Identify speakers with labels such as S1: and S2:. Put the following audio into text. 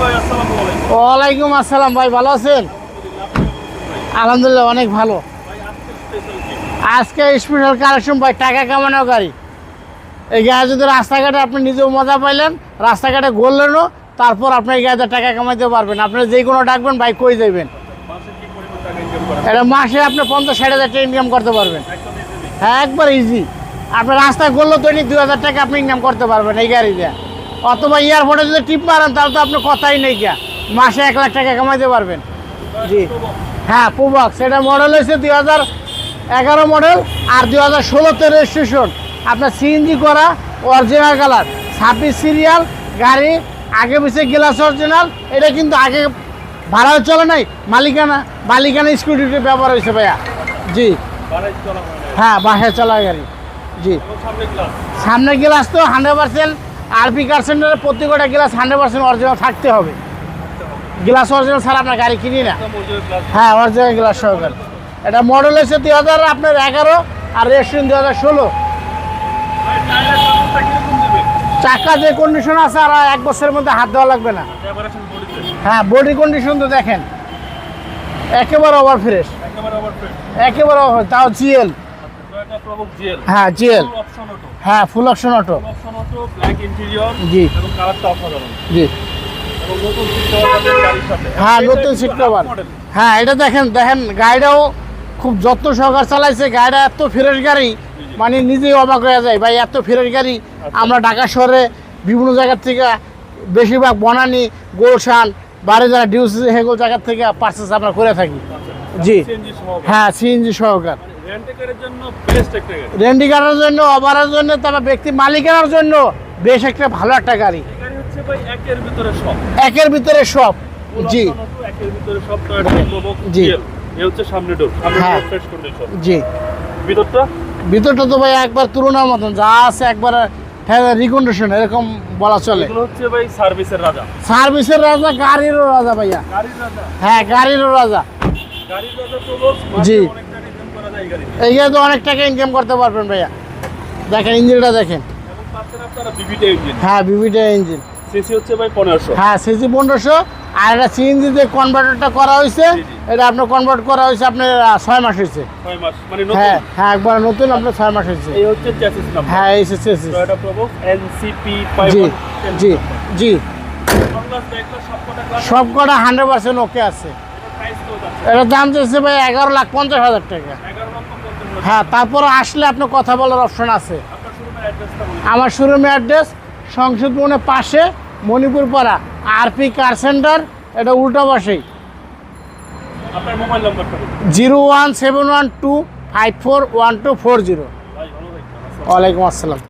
S1: ওয়ালাইকুম আসসালাম ভাই ভালো আছেন? আলহামদুলিল্লাহ অনেক ভালো। আজকে স্পেশাল কালেকশন ভাই টাকা কামানো গাড়ি। এই গাড়ি যদি রাস্তাঘাটে আপনি নিজেও মজা পাইলেন রাস্তাঘাটে ঘুরলেনও তারপর আপনি এই গাড়িতে টাকা কামাইতে পারবেন। আপনি যে কোনো ডাকবেন ভাই কই যাবেন এটা মাসে আপনি পঞ্চাশ ষাট হাজার টাকা ইনকাম করতে পারবেন। হ্যাঁ একবার ইজি আপনি রাস্তায় করলেও তো দুই হাজার টাকা আপনি ইনকাম করতে পারবেন এই গাড়ি দিয়ে অথবা এয়ারপোর্টে যদি টিপ মারেন তাহলে তো আপনি কথাই নেই গিয়া। মাসে এক লাখ টাকা কামাইতে পারবেন। জি। হ্যাঁ পুবক সেটা মডেল হয়েছে দুই হাজার এগারো মডেল আর দুই হাজার ষোলোতে রেজিস্ট্রেশন আপনার সিএনজি করা অরিজিনাল কালার ছাব্বিশ সিরিয়াল গাড়ি আগে পিছিয়ে গ্লাস অরিজিনাল এটা কিন্তু আগে ভাড়া চলে নাই। মালিকানা মালিকানা স্কুটিতে ব্যবহার হয়েছে ভাইয়া। জি। হ্যাঁ বাসায় চলা গাড়ি। জি। সামনে গ্লাস তো হান্ড্রেড পার্সেন্ট আরপি কার সেন্টারে প্রত্যেকটা গ্লাস হান্ড্রেড পার্সেন্ট অরিজিনাল থাকতে হবে। গ্লাস অরিজিনাল ছাড়া আপনার গাড়ি কিনি না। হ্যাঁ অরিজিনাল গ্লাস সহকারে। এটা মডেল হচ্ছে দুই হাজার আপনার এগারো আর রেস্টুরেন্ট দুই হাজার ষোলো। চাকা যে কন্ডিশন আছে আর এক বছরের মধ্যে হাত দেওয়া লাগবে না। হ্যাঁ বডি কন্ডিশন তো দেখেন। একেবারে ওভার ফ্রেশ একেবারে over, তাও জিএল হ্যাঁ জিএল হ্যাঁ ফুল অপশন অটো জি। জি। হ্যাঁ নতুন সিট কভার হ্যাঁ এটা দেখেন দেখেন গাড়িটাও খুব যত্ন সহকার চালাইছে গাড়িটা এত ফ্রেশ গাড়ি মানে নিজেই অবাক হয়ে যায় ভাই এত ফ্রেশ গাড়ি। আমরা ঢাকা শহরে বিভিন্ন জায়গার থেকে বেশিরভাগ বনানি গোলশান বাড়ি যারা ডিউসি সেগুলো জায়গার থেকে পার্সেস আমরা করে থাকি। জি। হ্যাঁ সিএনজি সহকার। রেন্ডি গাড়ির জন্য ওভারের জন্য তারপর ব্যক্তি মালিকানার জন্য বেশ একটা ভালো একটা গাড়ি। একের ভিতরে সব। জি। জি। হ্যাঁ। জি।
S2: ভিতরটা?
S1: তো ভাই একবার তুলনার মতন যা আছে একবার রিকন্ডিশন এরকম বলা চলে।
S2: হচ্ছে ভাই সার্ভিসের রাজা।
S1: সার্ভিসের রাজা গাড়িরও রাজা ভাইয়া। হ্যাঁ গাড়িরও রাজা।
S2: গাড়ির রাজা
S1: জি।
S2: এই গাড়ি
S1: তো অনেক টাকা ইনকাম করতে পারবেন ভাইয়া। দেখেন ইঞ্জিনটা দেখেন। হ্যাঁ বিবিটা ইঞ্জিন
S2: সিসি হচ্ছে ভাই পনেরোশো।
S1: হ্যাঁ সিসি পনেরোশো। আর এটা সিএনজি যে কনভার্টারটা করা হয়েছে। এটা আপনার কনভার্ট করা হয়েছে আপনার ছয় মাস হয়েছে।
S2: মানে
S1: হ্যাঁ হ্যাঁ একবার নতুন আপনার ছয় মাস হয়েছে।
S2: এই হচ্ছে
S1: হ্যাঁ
S2: এনসিপি
S1: জি জি
S2: সব
S1: কটা হান্ড্রেড পার্সেন্ট ওকে আছে। এটার দাম চাইছে ভাই এগারো লাখ পঞ্চাশ হাজার টাকা। হ্যাঁ তারপর আসলে আপনার কথা বলার অপশন আছে। আমার শোরুমের অ্যাড্রেস সংসদ ভবনের পাশে মণিপুর পাড়া আরপি কার সেন্টার এটা উল্টা পাশেই।
S2: আপনার মোবাইল নাম্বারটা বলুন।
S1: Zero one seven one two five four one two four zero. ওয়ালাইকুম আসসালাম।